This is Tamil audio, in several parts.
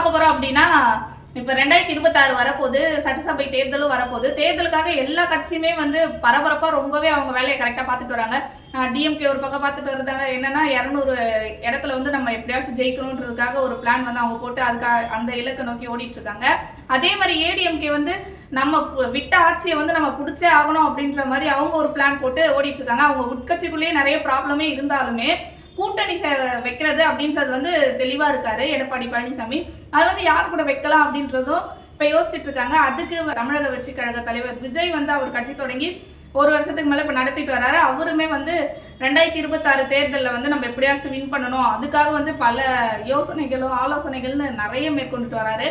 பார்க்க போறோம் அப்படின்னா இப்ப ரெண்டாயிரத்தி இருபத்தாறு வரப்போது சட்டசபை தேர்தலும் வரப்போகுது. தேர்தலுக்காக எல்லா கட்சியுமே வந்து பரபரப்பா ரொம்பவே அவங்க வேலையை கரெக்டா பார்த்துட்டு வராங்க. டிஎம்கே ஒரு பக்கம் பார்த்துட்டு வருதாங்க என்னன்னா இரநூறு இடத்துல வந்து நம்ம எப்படியாச்சும் ஜெயிக்கணுன்றதுக்காக ஒரு பிளான் வந்து அவங்க போட்டு அதுக்காக அந்த இலக்கை நோக்கி ஓடிட்டு இருக்காங்க. அதே மாதிரி ஏடிஎம்கே வந்து நம்ம விட்ட ஆட்சியை வந்து நம்ம பிடிச்சே ஆகணும் அப்படின்ற மாதிரி அவங்க ஒரு பிளான் போட்டு ஓடிட்டு இருக்காங்க. அவங்க உட்கட்சிக்குள்ளேயே நிறைய ப்ராப்ளமே இருந்தாலுமே கூட்டணி வைக்கிறது அப்படின்றது வந்து தெளிவாக இருக்காரு எடப்பாடி பழனிசாமி. அது வந்து யார் கூட வைக்கலாம் அப்படின்றதும் இப்போ யோசிச்சுட்டு இருக்காங்க. அதுக்கு தமிழக வெற்றி கழக தலைவர் விஜய் வந்து அவர் கட்சி தொடங்கி ஒரு வருஷத்துக்கு மேலே இப்போ நடத்திட்டு வராரு. அவருமே வந்து ரெண்டாயிரத்தி இருபத்தாறு தேர்தலில் வந்து நம்ம எப்படியாச்சும் வின் பண்ணணும். அதுக்காக வந்து பல யோசனைகளும் ஆலோசனைகள்னு நிறைய மேற்கொண்டுட்டு வராரு.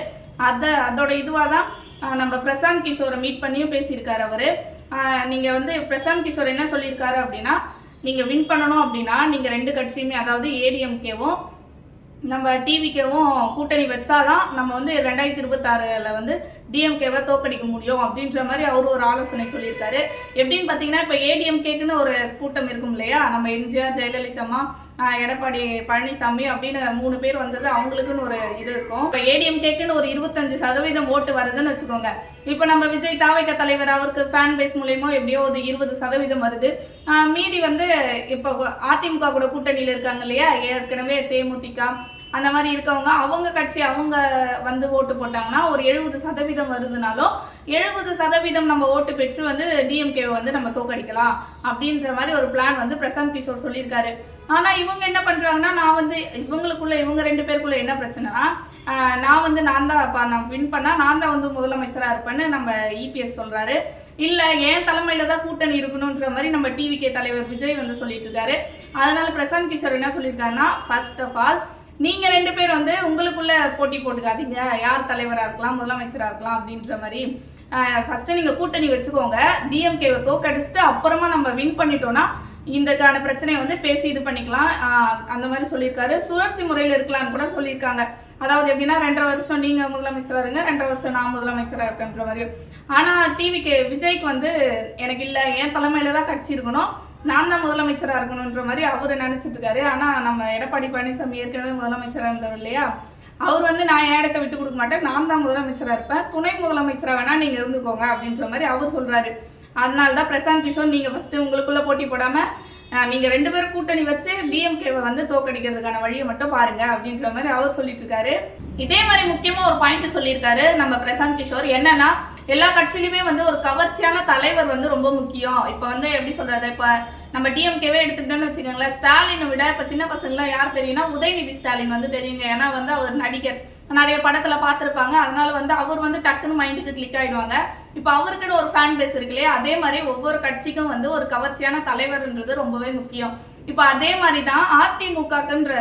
அதை அதோட இதுவாக தான் நம்ம பிரசாந்த் கிஷோரை மீட் பண்ணியும் பேசியிருக்காரு அவர். நீங்கள் வந்து பிரசாந்த் கிஷோர் என்ன சொல்லியிருக்காரு அப்படின்னா நீங்கள் வின் பண்ணணும் அப்படின்னா நீங்கள் ரெண்டு கட்சியுமே அதாவது ஏடிஎம்கேவும் நம்ம டிவிக்கேவும் கூட்டணி வச்சாதான் நம்ம வந்து ரெண்டாயிரத்தி இருபத்தாறுல வந்து டிஎம்கேவை தோக்கடிக்க முடியும் அப்படின்ற மாதிரி அவர் ஒரு ஆலோசனை சொல்லியிருக்காரு. எப்படின்னு பார்த்தீங்கன்னா இப்போ ஏடிஎம்கேக்குன்னு ஒரு கூட்டம் இருக்கும் இல்லையா? நம்ம எம்ஜிஆர் ஜெயலலிதாமா எடப்பாடி பழனிசாமி அப்படின்னு மூணு பேர் வந்தது அவங்களுக்குன்னு ஒரு இது இருக்கும். இப்போ ஏடிஎம்கேக்குன்னு ஒரு இருபத்தஞ்சு சதவீதம் ஓட்டு வருதுன்னு வச்சுக்கோங்க. இப்போ நம்ம விஜய் தாவைக்க தலைவர் அவருக்கு ஃபேன் பேஸ் மூலயமா எப்படியோ ஒரு இருபது சதவீதம் வருது. மீதி வந்து இப்போ அதிமுக கூட கூட்டணியில் இருக்காங்க இல்லையா? ஏற்கனவே தேமுதிக அந்த மாதிரி இருக்கவங்க அவங்க கட்சி அவங்க வந்து ஓட்டு போட்டாங்கன்னா ஒரு எழுபது சதவீதம் வருதுனாலும் எழுபது சதவீதம் நம்ம ஓட்டு பெற்று வந்து டிஎம்கே வந்து நம்ம தோக்கடிக்கலாம் அப்படின்ற மாதிரி ஒரு பிளான் வந்து பிரசாந்த் கிஷோர் சொல்லியிருக்காரு. ஆனால் இவங்க என்ன பண்ணுறாங்கன்னா நான் வந்து இவங்களுக்குள்ள இவங்க ரெண்டு பேருக்குள்ள என்ன பிரச்சனைனா நான் வந்து நான் தான் நான் வின் பண்ணால் நான் தான் வந்து முதலமைச்சராக இருப்பேன்னு நம்ம இபிஎஸ் சொல்கிறாரு இல்லை என் தலைமையில தான் கூட்டணி இருக்கணுன்ற மாதிரி நம்ம டிவிகே தலைவர் விஜய் வந்து சொல்லிட்டு இருக்காரு. அதனால பிரசாந்த் கிஷோர் என்ன சொல்லியிருக்காருன்னா ஃபர்ஸ்ட் ஆஃப் ஆல் நீங்க ரெண்டு பேர் வந்து உங்களுக்குள்ள போட்டி போட்டுக்காதீங்க. யார் தலைவரா இருக்கலாம் முதலமைச்சரா இருக்கலாம் அப்படின்ற மாதிரி ஃபர்ஸ்ட் நீங்க கூட்டணி வச்சுக்கோங்க. டிஎம்கேவை தோக்கடிச்சுட்டு அப்புறமா நம்ம வின் பண்ணிட்டோம்னா இந்தக்கான பிரச்சனையை வந்து பேசி இது பண்ணிக்கலாம். அந்த மாதிரி சொல்லியிருக்காரு. சுழற்சி முறையில் இருக்கலாம்னு கூட சொல்லியிருக்காங்க. அதாவது எப்படின்னா ரெண்டரை வருஷம் நீங்க முதலமைச்சராக இருங்க ரெண்டரை வருஷம் நான் முதலமைச்சராக இருக்கேன்ற மாதிரி. ஆனால் டிவிக்கு விஜய்க்கு வந்து எனக்கு இல்லை என் தலைமையில தான் கட்சி இருக்கணும். நான் தான் முதலமைச்சராக இருக்கணுன்ற மாதிரி அவர் நினச்சிட்டு இருக்காரு. ஆனால் நம்ம எடப்பாடி பழனிசாமி ஏற்கனவே முதலமைச்சராக இருந்தவர் இல்லையா? அவர் வந்து நான் என் இடத்த விட்டு கொடுக்க மாட்டேன்? நான் தான் முதலமைச்சராக இருப்பேன். துணை முதலமைச்சராக வேணால் நீங்கள் இருந்துக்கோங்க அப்படின்ற மாதிரி அவர் சொல்கிறாரு அதனால தான் பிரசாந்த் கிஷோர் நீங்கள் ஃபஸ்ட்டு உங்களுக்குள்ளே போட்டி போடாமல் நீங்கள் நீங்க ரெண்டு பேரும் கூட்டணி வச்சு டிஎம்கேவை வந்து தோக்கடிக்கிறதுக்கான வழியை மட்டும் பாருங்க அப்படின்ற மாதிரி அவர் சொல்லிட்டு இருக்காரு. இதே மாதிரி முக்கியமா ஒரு பாயிண்ட் சொல்லியிருக்காரு நம்ம பிரசாந்த் கிஷோர். என்னன்னா எல்லா கட்சியிலுமே வந்து ஒரு கவர்ச்சியான தலைவர் வந்து ரொம்ப முக்கியம். இப்போ வந்து எப்படி சொல்றது? இப்போ நம்ம டிஎம்கேவே எடுத்துக்கிட்டோம்னு வச்சுக்கோங்களேன் ஸ்டாலினை விட இப்போ சின்ன பசங்களாம் யார் தெரியும்னா உதயநிதி ஸ்டாலின் வந்து தெரியுங்க. ஏன்னா வந்து அவர் நடிகர். நிறைய படத்தில் பார்த்துருப்பாங்க. அதனால வந்து அவர் வந்து டக்குன்னு மைண்டுக்கு கிளிக் ஆகிடுவாங்க இப்போ அவருக்குன்னு ஒரு ஃபேன் பேஸ் இருக்கு இல்லையா? அதே மாதிரி ஒவ்வொரு கட்சிக்கும் வந்து ஒரு கவர்ச்சியான தலைவர்ன்றது ரொம்பவே முக்கியம். இப்போ அதே மாதிரி தான் அதிமுகக்குன்ற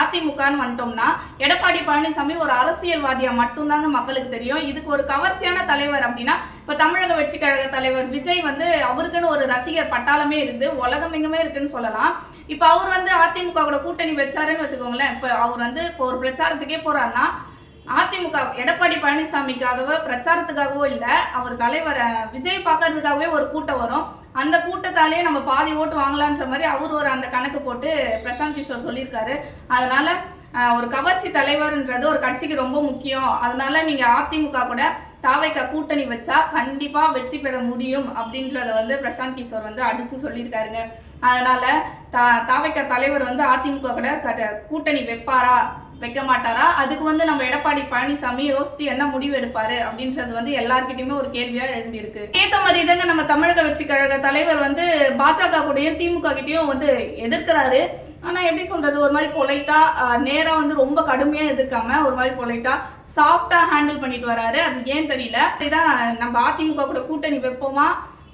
அதிமுகன்னு வந்துட்டோம்னா எடப்பாடி பழனிசாமி ஒரு அரசியல்வாதியா மட்டும்தாங்க மக்களுக்கு தெரியும். இதுக்கு ஒரு கவர்ச்சியான தலைவர் அப்படின்னா இப்போ தமிழக வெற்றி கழக தலைவர் விஜய் வந்து அவருக்குன்னு ஒரு ரசிகர் பட்டாளமே இருந்து உலகமெங்குமே இருக்குன்னு சொல்லலாம். இப்போ அவர் வந்து அதிமுக கூட கூட்டணி வச்சாருன்னு வச்சுக்கோங்களேன். இப்போ அவர் வந்து இப்போ ஒரு பிரச்சாரத்துக்கே போறாருன்னா அதிமுக எடப்பாடி பழனிசாமிக்காகவோ பிரச்சாரத்துக்காகவோ இல்லை அவர் தலைவரை விஜய் பார்க்கறதுக்காகவே ஒரு கூட்டம் வரும். அந்த கூட்டத்தாலேயே நம்ம பாதி ஓட்டு வாங்கலான்ற மாதிரி அவர் ஒரு அந்த கணக்கு போட்டு பிரசாந்த் கிஷோர் சொல்லியிருக்காரு. அதனால ஒரு கவர்ச்சி தலைவர்ன்றது ஒரு கட்சிக்கு ரொம்ப முக்கியம். அதனால நீங்க அதிமுக கூட தாவைக்கா கூட்டணி வச்சா கண்டிப்பா வெற்றி பெற முடியும் அப்படின்றத வந்து பிரசாந்த் கிஷோர் வந்து அடிச்சு சொல்லியிருக்காருங்க. அதனால தா தாவைக்கா தலைவர் வந்து அதிமுக கூட கட்ட- கூட்டணி வைப்பாரா வைக்க மாட்டாரா? அதுக்கு வந்து நம்ம எடப்பாடி பழனிசாமி யோசிச்சு என்ன முடிவு எடுப்பாரு அப்படின்றது வந்து எல்லார்கிட்டயுமே ஒரு கேள்வியா எழும்பி ஏத்த மாதிரி தாங்க நம்ம தமிழக வெற்றி கழக தலைவர் வந்து பாஜக கூடயும் திமுக கிட்டயும் வந்து எதிர்க்கிறாரு. ஆனா எப்படி சொல்றது ஒரு மாதிரி பொலைட்டா நேரா வந்து ரொம்ப கடுமையா எதிர்க்காம ஒரு மாதிரி பொலைட்டா சாஃப்டா ஹேண்டில் பண்ணிட்டு வராரு. அது ஏன் தெரியல? இதான் நம்ம அதிமுக கூட கூட்டணி வைப்போமா?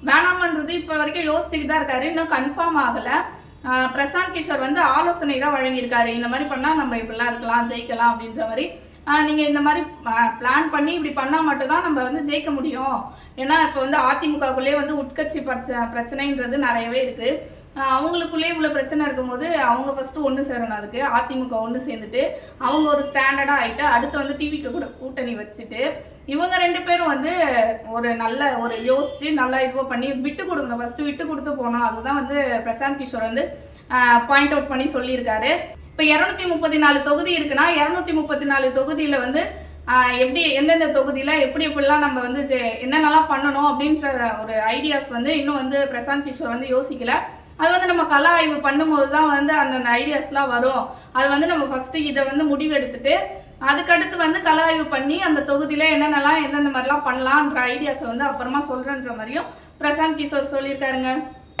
வேணாமன்றது இப்ப வரைக்கும் யோசிச்சுட்டு தான் இருக்காரு. இன்னும் கன்ஃபார்ம் ஆகல. பிரசாந்த் கிஷோர் வந்து ஆலோசனை தான் வழங்கியிருக்காரு. இந்த மாதிரி பண்ணால் நம்ம இப்படிலாம் இருக்கலாம் ஜெயிக்கலாம் அப்படின்ற மாதிரி. நீங்கள் இந்த மாதிரி பிளான் பண்ணி இப்படி பண்ணால் மட்டும்தான் நம்ம வந்து ஜெயிக்க முடியும். ஏன்னா இப்போ வந்து அதிமுகக்குள்ளேயே வந்து உட்கட்சி பிரச்ச பிரச்சனைன்றது நிறையவே இருக்குது அவங்களுக்குள்ளேயே அவங்களுக்குள்ளே இவ்வளோ பிரச்சனை இருக்கும்போது அவங்க ஃபஸ்ட்டு ஒன்று சேரணும் அதுக்கு. அதிமுக ஒன்று சேர்ந்துட்டு அவங்க ஒரு ஸ்டாண்டர்டாக ஆகிட்டு அடுத்து வந்து டிவிக்கு கூட கூட்டணி வச்சுட்டு இவங்க ரெண்டு பேரும் வந்து ஒரு நல்ல ஒரு யோசித்து நல்லா இதுவாக பண்ணி விட்டு கொடுக்கணும் ஃபஸ்ட்டு விட்டு கொடுத்து போனோம் அதுதான் வந்து பிரசாந்த் கிஷோர் வந்து பாயிண்ட் அவுட் பண்ணி சொல்லியிருக்காரு. இப்போ இரநூத்தி முப்பத்தி நாலு தொகுதி இருக்குன்னா இரநூத்தி முப்பத்தி நாலு தொகுதியில் வந்து எப்படி எந்தெந்த தொகுதியில் எப்படி எப்படிலாம் நம்ம வந்து ஜெ- என்னென்னலாம் பண்ணணும் அப்படின்ற ஒரு ஐடியாஸ் வந்து இன்னும் வந்து பிரசாந்த் கிஷோர் வந்து யோசிக்கலை. அது வந்து நம்ம கலா ஆய்வு பண்ணும்போது தான் வந்து அந்தந்த ஐடியாஸ்லாம் வரும். அது வந்து நம்ம ஃபஸ்ட்டு இதை வந்து முடிவெடுத்துட்டு அதுக்கடுத்து வந்து கலா ஆய்வு பண்ணி அந்த தொகுதியில் என்னென்னலாம் எந்தெந்த மாதிரிலாம் பண்ணலான்ற ஐடியாஸை வந்து அப்புறமா சொல்கிறேன்ற மாதிரியும் பிரசாந்த் கிஷோர் சொல்லியிருக்காருங்க.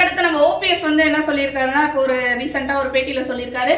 அடுத்து நம்ம ஓபிஎஸ் வந்து என்ன சொல்லியிருக்காருன்னா இப்போ ஒரு ரீசெண்டாக ஒரு பேட்டியில் சொல்லியிருக்காரு.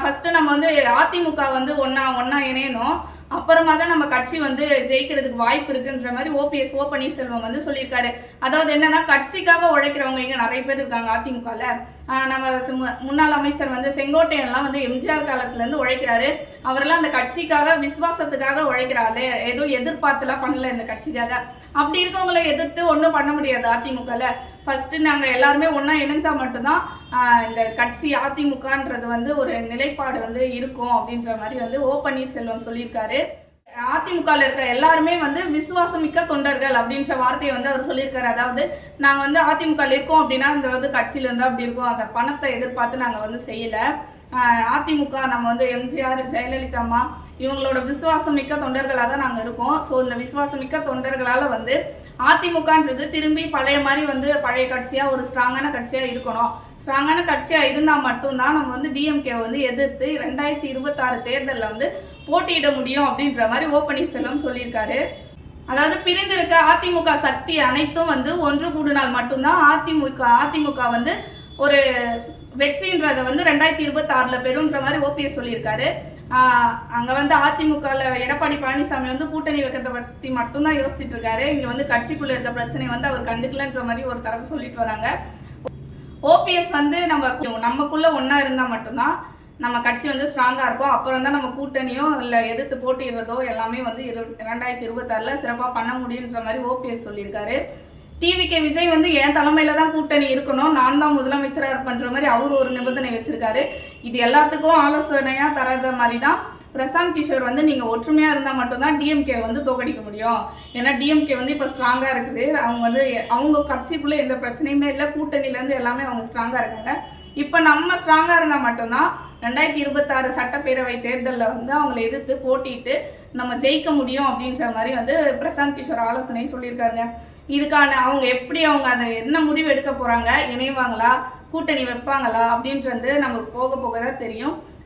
ஃபஸ்ட்டு நம்ம வந்து அதிமுக வந்து ஒன்றா ஒன்றா இணையணும். அப்புறமா தான் நம்ம கட்சி வந்து ஜெயிக்கிறதுக்கு வாய்ப்பு இருக்குன்ற மாதிரி ஓபிஎஸ் ஓ பன்னீர்செல்வம் வந்து சொல்லியிருக்காரு. அதாவது என்னன்னா கட்சிக்காக உழைக்கிறவங்க இங்கே நிறைய பேர் இருக்காங்க அதிமுகவில் நம்ம சு- முன்னாள் அமைச்சர் வந்து செங்கோட்டையன்லாம் வந்து எம்ஜிஆர் காலத்துலேருந்து உழைக்கிறாரு. அவரெல்லாம் அந்த கட்சிக்காக விசுவாசத்துக்காக உழைக்கிறாரு. ஏதோ எதிர்பார்த்துலாம் பண்ணல இந்த கட்சிக்காக. அப்படி இருக்கவங்களை எதிர்த்து ஒன்றும் பண்ண முடியாது அதிமுகவில் ஃபஸ்ட்டு நாங்கள் எல்லாருமே ஒன்றா இணைஞ்சால் மட்டும்தான் இந்த கட்சி அதிமுகன்றது வந்து ஒரு நிலைப்பாடு வந்து இருக்கும் அப்படின்ற மாதிரி வந்து ஓ பன்னீர்செல்வம் சொல்லியிருக்காரு. அதிமுகவில் இருக்க எல்லாருமே வந்து விசுவாசமிக்க தொண்டர்கள் அப்படின்ற வார்த்தையை வந்து அவர் சொல்லியிருக்காரு. அதாவது நாங்கள் வந்து அதிமுகவில் இருக்கோம் அப்படின்னா இந்த வந்து கட்சியிலேருந்து அப்படி இருக்கும். அந்த பணத்தை எதிர்பார்த்து நாங்கள் வந்து செய்யலை. அதிமுக நம்ம வந்து எம்ஜிஆர் ஜெயலலிதா அம்மா இவங்களோட விசுவாசமிக்க தொண்டர்களாக தான் நாங்கள் இருக்கோம். ஸோ இந்த விசுவாசமிக்க தொண்டர்களால் வந்து அதிமுகன்றது திரும்பி பழைய மாதிரி வந்து பழைய கட்சியாக ஒரு ஸ்ட்ராங்கான கட்சியாக இருக்கணும். ஸ்ட்ராங்கான கட்சியாக இருந்தால் மட்டும்தான் நம்ம வந்து டிஎம்கே வந்து எதிர்த்து ரெண்டாயிரத்தி இருபத்தாறு தேர்தலில் வந்து போட்டியிட முடியும் அப்படின்ற மாதிரி ஓ பன்னீர்செல்வம் சொல்லியிருக்காரு. அதாவது பிரிந்திருக்க அதிமுக சக்தி அனைத்தும் வந்து ஒன்று கூடினால் மட்டும்தான் அதிமுக அதிமுக வந்து ஒரு வெற்றின்றத வந்து ரெண்டாயிரத்தி இருபத்தாறில் பெறுன்ற மாதிரி ஓபிஎஸ் சொல்லியிருக்காரு. அங்கே வந்து அதிமுகவில் எடப்பாடி பழனிசாமி வந்து கூட்டணி வைக்கிறத பற்றி மட்டும்தான் யோசிச்சுட்டு இருக்காரு இங்கே வந்து கட்சிக்குள்ளே இருக்க பிரச்சனை வந்து அவர் கண்டுக்கலன்ற மாதிரி ஒரு தரப்பு சொல்லிட்டு வராங்க. ஓபிஎஸ் வந்து நம்ம நமக்குள்ளே ஒன்றா இருந்தால் மட்டும்தான் நம்ம கட்சி வந்து ஸ்ட்ராங்காக இருக்கும். அப்புறம் தான் நம்ம கூட்டணியோ இல்லை எதிர்த்து போட்டிடுறதோ எல்லாமே வந்து இரு ரெண்டாயிரத்தி இருபத்தாறில் சிறப்பாக பண்ண முடியுன்ற மாதிரி ஓபிஎஸ் சொல்லியிருக்காரு. டிவிகே விஜய் வந்து என் தலைமையில தான் கூட்டணி இருக்கணும். நான் தான் முதலமைச்சராக இருப்பேன்ற மாதிரி அவர் ஒரு நிபந்தனை வச்சிருக்காரு. இது எல்லாத்துக்கும் ஆலோசனையா தராத மாதிரி தான் பிரசாந்த் கிஷோர் வந்து நீங்கள் ஒற்றுமையாக இருந்தால் மட்டும்தான் டிஎம்கே வந்து தோக்கடிக்க முடியும். ஏன்னா டிஎம்கே வந்து இப்போ ஸ்ட்ராங்காக இருக்குது. அவங்க வந்து அவங்க கட்சிக்குள்ளே எந்த பிரச்சனையுமே இல்லை. கூட்டணியிலேருந்து எல்லாமே அவங்க ஸ்ட்ராங்காக இருக்காங்க. இப்போ நம்ம ஸ்ட்ராங்காக இருந்தால் மட்டும்தான் ரெண்டாயிரத்தி இருபத்தாறு சட்டப்பேரவை தேர்தலில் வந்து அவங்களை எதிர்த்து போட்டிட்டு நம்ம ஜெயிக்க முடியும் அப்படின்ற மாதிரி வந்து பிரசாந்த் கிஷோர் ஆலோசனை சொல்லியிருக்காருங்க. இதுக்கான அவங்க எப்படி அவங்க அதை என்ன முடிவு எடுக்க போகிறாங்க இணைவாங்களா? கூட்டணி வைப்பாங்களா? அப்படின்றது நமக்கு போக போக தான் தெரியும்.